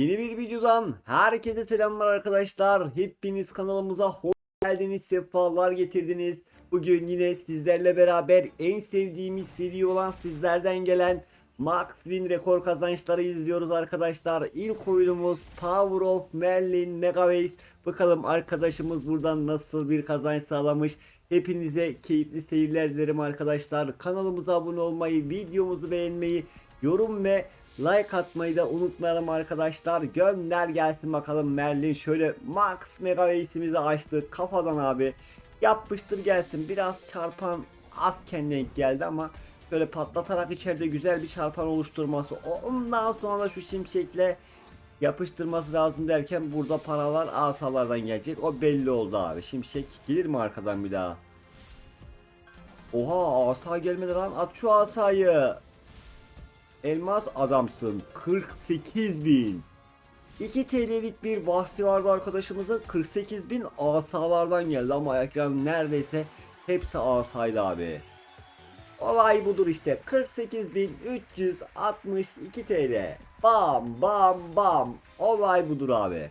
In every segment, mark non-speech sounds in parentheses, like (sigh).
Yeni bir videodan herkese selamlar arkadaşlar. Hepiniz kanalımıza hoş geldiniz, sefalar getirdiniz. Bugün yine sizlerle beraber en sevdiğimiz seri olan sizlerden gelen Max Win rekor kazançları izliyoruz arkadaşlar. İlk oyunumuz Power of Merlin Megaways. Bakalım arkadaşımız buradan nasıl bir kazanç sağlamış. Hepinize keyifli seyirler dilerim arkadaşlar. Kanalımıza abone olmayı, videomuzu beğenmeyi, yorum ve like atmayı da unutmayalım arkadaşlar. Gönder gelsin bakalım Merlin. Şöyle Max Megaways'imizi açtık kafadan abi. Yapıştır gelsin. Biraz çarpan azken denk geldi ama böyle patlatarak içeride güzel bir çarpan oluşturması. Ondan sonra şu şimşekle yapıştırması lazım derken burada paralar asalardan gelecek. O belli oldu abi. Şimşek gelir mi arkadan bir daha? Oha asa gelmedi lan. At şu asayı. Elmas adamsın. 48 bin. 2 TL'lik bir bahsi vardı arkadaşımızın 48 bin asalardan geldi ama ekran neredeyse hepsi asaydı abi. Olay budur işte 48.362 TL. Bam bam bam. Olay budur abi.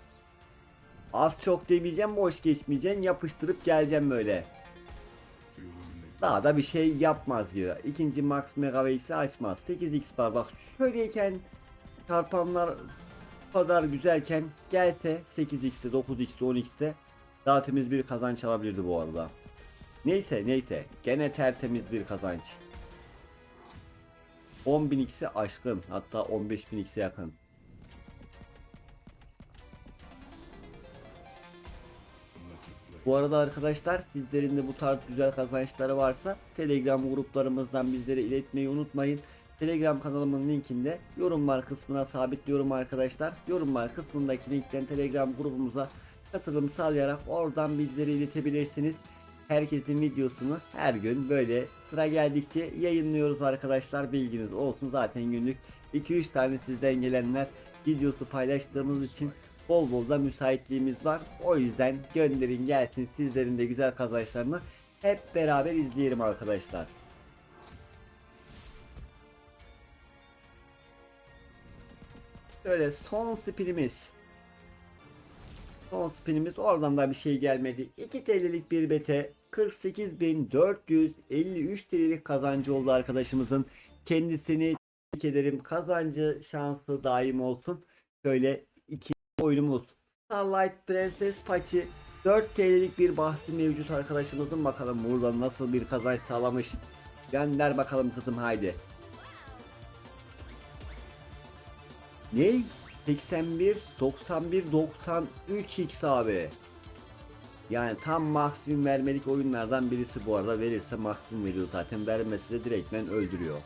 Az çok demeyeceğim boş geçmeyeceğim yapıştırıp geleceğim böyle. Daha da bir şey yapmaz gibi. İkinci Max Megaways'i açmaz. 8x var bak şöyleyken çarpanlar bu kadar güzelken gelse 8x'te 9x'te 10x'te daha temiz bir kazanç alabilirdi bu arada. Neyse neyse gene tertemiz bir kazanç. 10.000x'e aşkın hatta 15.000x'e yakın. Bu arada arkadaşlar sizlerin de bu tarz güzel kazançları varsa Telegram gruplarımızdan bizlere iletmeyi unutmayın. Telegram kanalımın linkinde yorumlar kısmına sabitliyorum arkadaşlar. Yorumlar kısmındaki linkten Telegram grubumuza katılım sağlayarak oradan bizlere iletebilirsiniz. Herkesin videosunu her gün böyle sıra geldikçe yayınlıyoruz arkadaşlar. Bilginiz olsun zaten günlük 2-3 tane sizden gelenler videosu paylaştığımız için bol bol da müsaitliğimiz var. O yüzden gönderin gelsin sizlerin de güzel kazançlarını hep beraber izleyelim arkadaşlar. Şöyle son spinimiz. Son spinimiz oradan da bir şey gelmedi. 2 TL'lik bir bete 48.453 TL'lik kazancı oldu arkadaşımızın. Kendisini tebrik ederim. Kazancı şansı daim olsun. Şöyle oyunumuz. Starlight Princess Paçı 4 TL'lik bir bahsi mevcut arkadaşımızın. Bakalım burada nasıl bir kazanç sağlamış. Gönder bakalım kızım haydi. Ne? 81, 91, 93 x abi. Yani tam maksimum vermelik oyunlardan birisi bu arada verirse maksimum veriyor zaten vermesi de direktmen öldürüyor.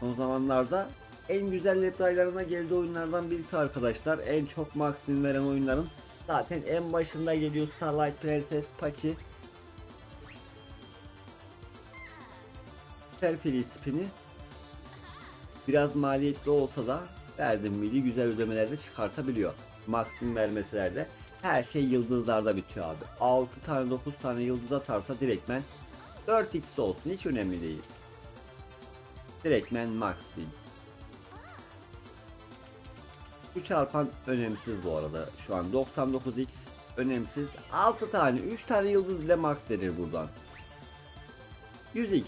Son zamanlarda en güzel replaylarına geldiği oyunlardan birisi arkadaşlar. En çok maksimum veren oyunların zaten en başında geliyor Starlight Princess Paçı. Serfili spini biraz maliyetli olsa da verdim miydi güzel ödemelerde çıkartabiliyor. Maksimum vermesilerde her şey yıldızlarda bitiyor abi. 6 tane 9 tane yıldız atarsa direktmen 4x olsun hiç önemli değil. Direktmen max win. Bu çarpan önemsiz bu arada. Şu an 99x önemsiz. 6 tane 3 tane yıldız ile max verir buradan. 100x.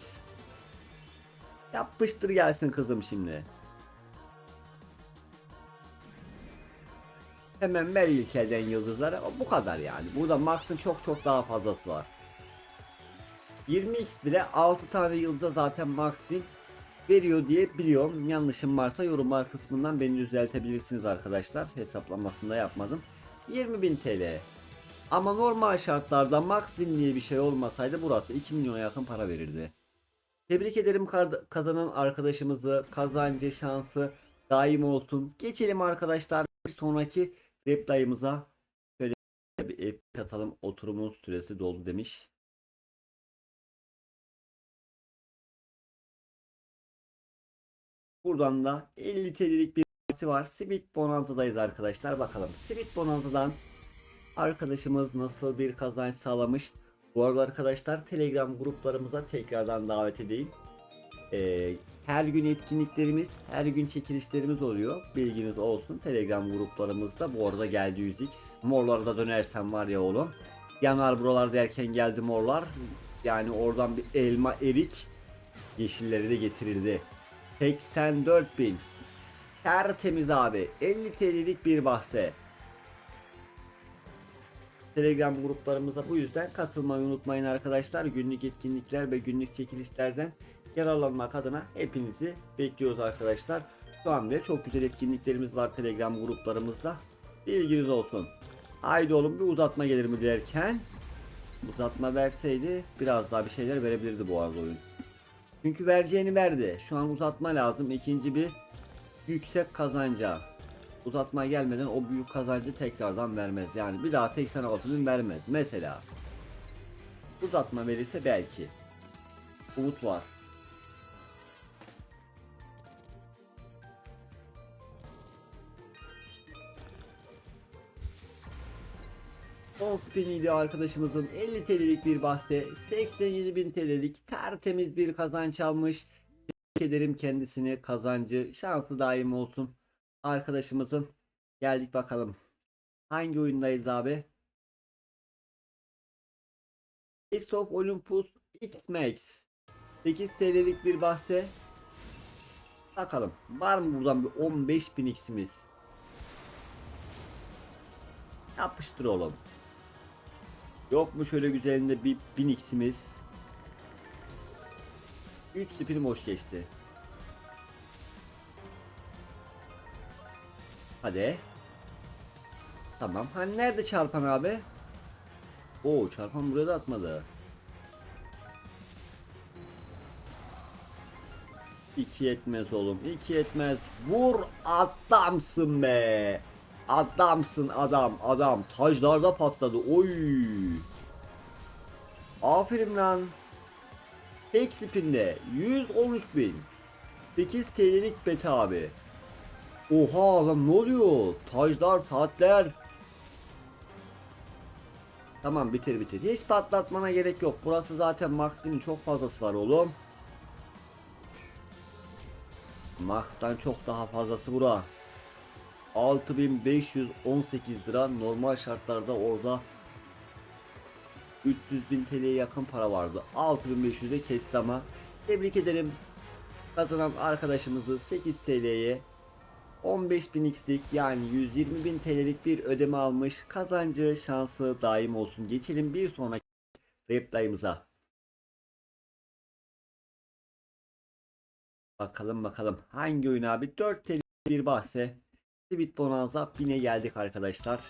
Yapıştır gelsin kızım şimdi. Hemen ver ilk elden yıldızları. O Bu kadar yani. Burada Max'ın çok çok daha fazlası var. 20x bile 6 tane yıldıza zaten Max'in veriyor diye biliyorum. Yanlışım varsa yorumlar kısmından beni düzeltebilirsiniz arkadaşlar. Hesaplamasını da yapmadım. 20.000 TL. Ama normal şartlarda Max Win diye bir şey olmasaydı burası 2 milyona yakın para verirdi. Tebrik ederim kazanan arkadaşımızı. Kazancı, şansı daim olsun. Geçelim arkadaşlar bir sonraki replayımıza. Şöyle bir ep atalım. Oturumun süresi doldu demiş. Buradan da 50 TL'lik bir parti var. Sweet Bonanza'dayız arkadaşlar. Bakalım Sweet Bonanza'dan arkadaşımız nasıl bir kazanç sağlamış. Bu arada arkadaşlar Telegram gruplarımıza tekrardan davet edeyim. Ee, Her gün etkinliklerimiz, her gün çekilişlerimiz oluyor. Bilginiz olsun. Telegram gruplarımızda bu arada geldi 100x. Morlara da dönersen var ya oğlum. Yanar buralar derken geldi morlar. Yani oradan bir elma erik yeşilleri de getirildi. 84 bin. Tertemiz abi. 50 TL'lik bir bahse. Telegram gruplarımıza bu yüzden katılmayı unutmayın arkadaşlar. Günlük etkinlikler ve günlük çekilişlerden yararlanmak adına hepinizi bekliyoruz arkadaşlar. Şu anda çok güzel etkinliklerimiz var Telegram gruplarımızda. Bilginiz olsun. Haydi oğlum bir uzatma gelir mi derken uzatma verseydi biraz daha bir şeyler verebilirdi bu arada oyun. Çünkü vereceğini verdi. Şu an uzatma lazım. İkinci bir yüksek kazanca. Uzatma gelmeden o büyük kazancı tekrardan vermez. Yani bir daha 86 bin vermez. Mesela uzatma verirse belki. Umut var. Son spiniydi arkadaşımızın 50 TL'lik bir bahse 87 bin TL'lik tertemiz bir kazanç almış. Tebrik ederim kendisini kazancı şansı daim olsun. Arkadaşımızın geldik bakalım. Hangi oyundayız abi? Ace of Olympus X Max 8 TL'lik bir bahse Bakalım var mı buradan bir 15 bin x'imiz Yapıştır oğlum Yok mu şöyle güzelinde bir 1000 x'imiz 3 spinim hoş geçti Hadi Tamam hani nerede çarpan abi Oo çarpan buraya da atmadı. 2 etmez oğlum. 2 etmez. Vur adamsın be. Adamsın adam adam. Tajlarda patladı. Oy. Aferin lan. Tek spinde 113 bin. 8 TL'lik beta abi. Oha lan ne oluyor? Tajlar saatler. Tamam bitir bitir. Hiç patlatmana gerek yok. Burası zaten Max çok fazlası var oğlum. Max'tan çok daha fazlası bura. 6518 lira normal şartlarda orada 300 bin TL'ye yakın para vardı. 6500'e kesti ama tebrik ederim. Kazanan arkadaşımızı 8 TL'ye 15.000 x'lik yani 120.000 TL'lik bir ödeme almış. Kazancı şansı daim olsun. Geçelim bir sonraki replayımıza. Bakalım bakalım hangi oyun abi 4 TL bir bahse Sweet Bonanza 1000'e geldik arkadaşlar.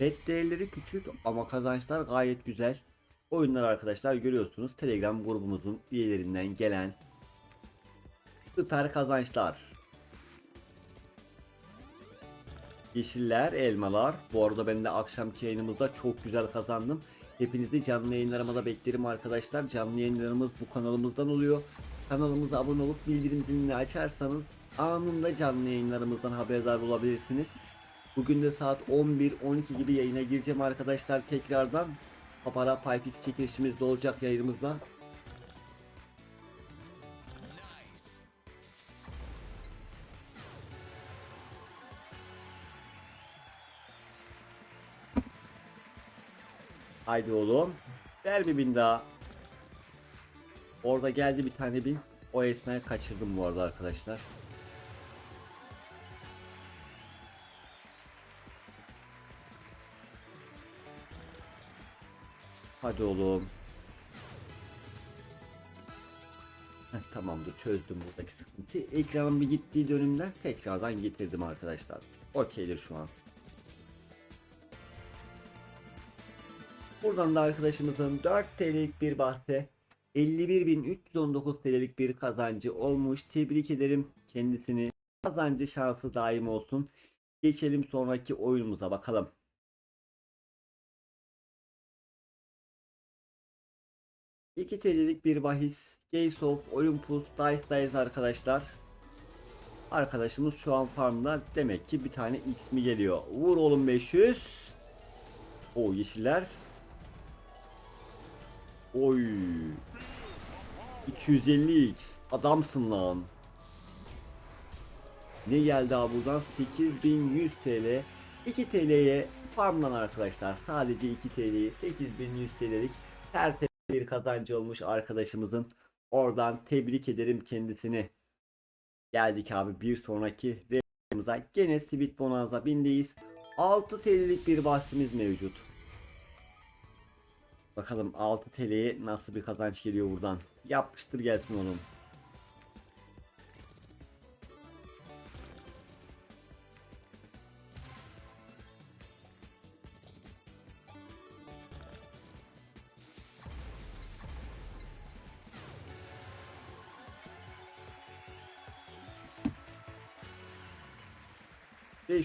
Bet değerleri küçük ama kazançlar gayet güzel. Oyunlar arkadaşlar görüyorsunuz Telegram grubumuzun üyelerinden gelen süper kazançlar. Yeşiller, elmalar. Bu arada ben de akşamki yayınımızda çok güzel kazandım. Hepinizi canlı yayınlarıma da beklerim arkadaşlar. Canlı yayınlarımız bu kanalımızdan oluyor. Kanalımıza abone olup bildirim zilini açarsanız anında canlı yayınlarımızdan haberdar olabilirsiniz. Bugün de saat 11-12 gibi yayına gireceğim arkadaşlar tekrardan. Papara Pypix çekilişimiz de olacak yayınımızda. Haydi oğlum. Ver bir bin daha. Orada geldi bir tane bin. O esnayı kaçırdım bu arada arkadaşlar. Hadi oğlum. Heh, tamamdır çözdüm buradaki sıkıntı. Ekranın bir gittiği dönümden tekrardan getirdim arkadaşlar. Okeydir şu an. Buradan da arkadaşımızın 4 TL'lik bir bahse 51.319 TL'lik bir kazancı olmuş. Tebrik ederim kendisini. Kazancı şansı daim olsun. Geçelim sonraki oyunumuza bakalım. İki TL'lik bir bahis. Gates of Olympus Dice'dayız arkadaşlar. Arkadaşımız şu an farmda demek ki bir tane X mi geliyor. Vur oğlum 500. O yeşiller Oy. 250x. Adamsın lan. Ne geldi abi buradan? 8100 TL. 2 TL'ye farmlan arkadaşlar. Sadece 2 TL'ye 8100 TL'lik tertemiz bir kazancı olmuş arkadaşımızın. Oradan tebrik ederim kendisini. Geldik abi bir sonraki reklamımıza. Gene Sweet Bonanza bindeyiz. 6 TL'lik bir bahsimiz mevcut. Bakalım 6 TL'ye nasıl bir kazanç geliyor buradan. Yapmıştır gelsin onun.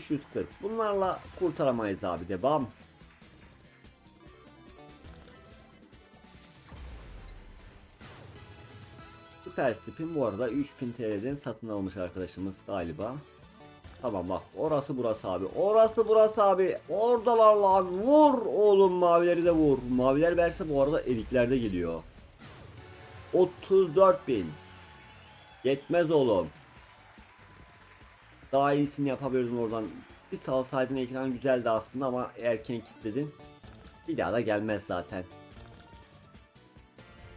...540. Bunlarla kurtaramayız abi. Devam. Süper Stip'in bu arada 3000 TL'den satın almış arkadaşımız galiba. Tamam bak orası burası abi. Orası burası abi. Oradalar lan. Vur oğlum mavileri de vur. Maviler verse bu arada eliklerde geliyor. 34.000 Yetmez oğlum. Daha iyisini yapabilirdin oradan. Bir salsaydın ekran güzeldi aslında ama erken kilitledin. Bir daha da gelmez zaten.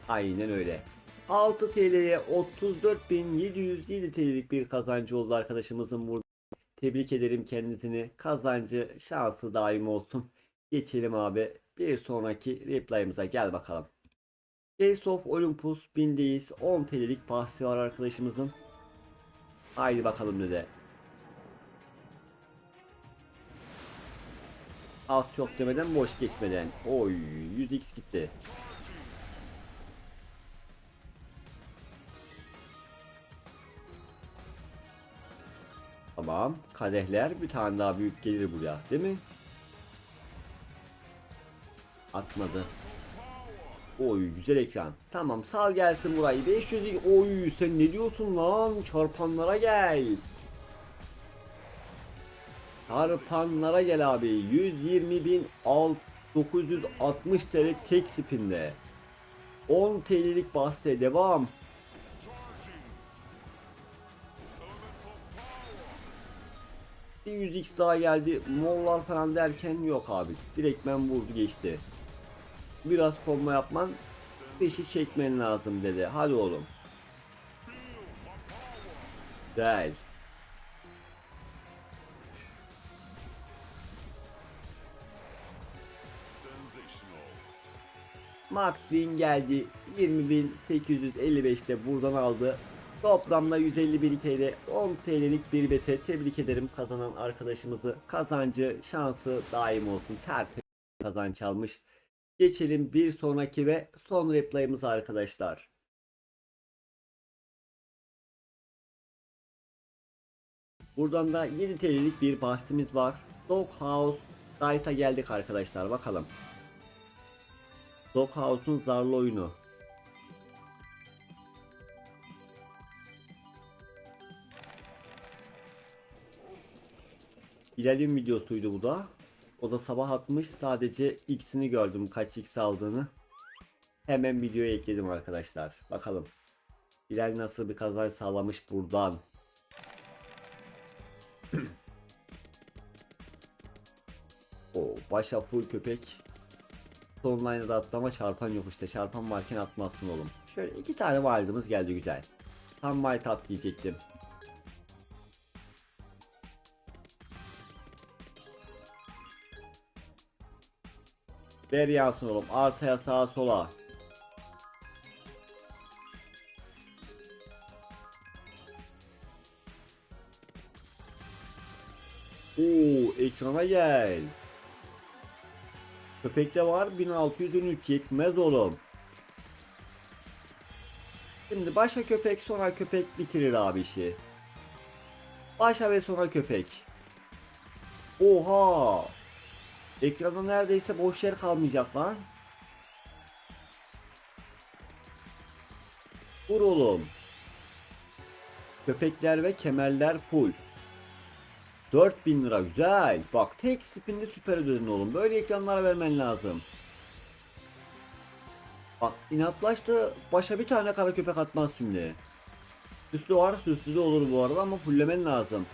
Aynen öyle. 6 TL'ye 34.707 TL'lik bir kazancı oldu arkadaşımızın burada. Tebrik ederim kendisini. Kazancı şansı daim olsun. Geçelim abi. Bir sonraki replayımıza gel bakalım. Case of Olympus 1000'deyiz. 10 TL'lik bahsi var arkadaşımızın. Haydi bakalım dede. Az çok demeden boş geçmeden. Oy 100x gitti. Tamam. Kadehler bir tane daha büyük gelir buraya. Değil mi? Atmadı. Oy güzel ekran. Tamam sal gelsin burayı. 500 Oy sen ne diyorsun lan? Çarpanlara gel. Çarpanlara gel abi. 120.960 TL tek spinde. 10 TL'lik bahse devam. Bir 100x daha geldi. Mollar falan derken yok abi. Direktmen vurdu geçti. Biraz kombo yapman peşi çekmen lazım dedi. Hadi oğlum. Güzel. Max Win geldi. 20.855'te buradan aldı. Toplamda 151 TL, 10 TL'lik bir bete tebrik ederim kazanan arkadaşımızı. Kazancı, şansı daim olsun. Tertemiz kazanç almış. Geçelim bir sonraki ve son replayımıza arkadaşlar. Buradan da 7 TL'lik bir bahsimiz var. Doghouse Dice'a geldik arkadaşlar bakalım. Doghouse'un zarlı oyunu. İlerleyen videosuydu bu da. O da sabah atmış. Sadece x'ini gördüm kaç x aldığını. Hemen videoya ekledim arkadaşlar. Bakalım. Bilal nasıl bir kazanç sağlamış buradan. (clears throat) o başa full köpek. Son line'da atlama çarpan yok işte. Çarpan varken atmazsın oğlum. Şöyle iki tane wild'ımız geldi güzel. Tam white at diyecektim. Ver yansın oğlum. Arkaya sağa sola. Oo, ekrana gel. Köpekte var 1613 yetmez oğlum. Şimdi başa köpek sonra köpek bitirir abi işi. Başa ve sonra köpek. Oha. Ekranda neredeyse boş yer kalmayacak lan. Vur oğlum. Köpekler ve kemerler full. 4000 lira güzel. Bak tek spinde süper ödedin oğlum. Böyle ekranlara vermen lazım. Bak inatlaştı başa bir tane kara köpek atmaz şimdi. Süslü var süslü de olur bu arada ama fulllemen lazım.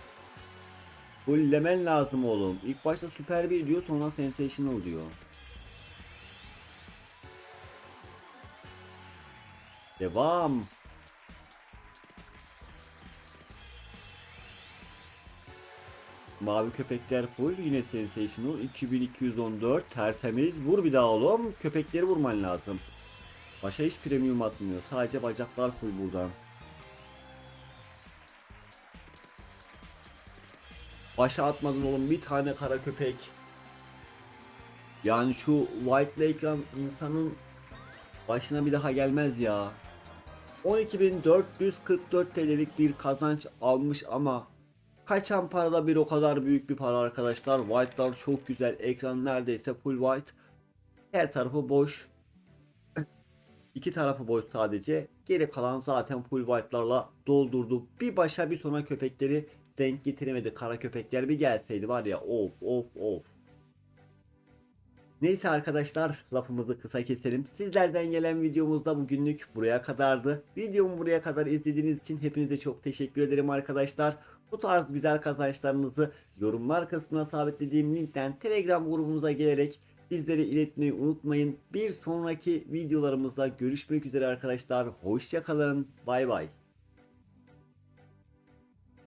Fulllemen lazım oğlum. İlk başta süper bir diyor sonra sensational diyor. Devam. Mavi köpekler full yine sensational 2214 tertemiz vur bir daha oğlum köpekleri vurman lazım. Başa hiç premium atmıyor sadece bacaklar full buradan. Başa atmadın oğlum bir tane kara köpek. Yani şu white ekran insanın başına bir daha gelmez ya. 12.444 TL'lik bir kazanç almış ama kaçan parada bir o kadar büyük bir para arkadaşlar. White'lar çok güzel. Ekran neredeyse full white. Her tarafı boş. (clears throat) İki tarafı boş sadece. Geri kalan zaten full white'larla doldurdu. Bir başa bir sona köpekleri denk getiremedi. Kara köpekler bir gelseydi var ya of of of. Neyse arkadaşlar lafımızı kısa keselim. Sizlerden gelen videomuzda bugünlük buraya kadardı. Videomu buraya kadar izlediğiniz için hepinize çok teşekkür ederim arkadaşlar. Bu tarz güzel kazançlarınızı yorumlar kısmına sabitlediğim linkten Telegram grubumuza gelerek bizlere iletmeyi unutmayın. Bir sonraki videolarımızda görüşmek üzere arkadaşlar. Hoşçakalın. Bay bay.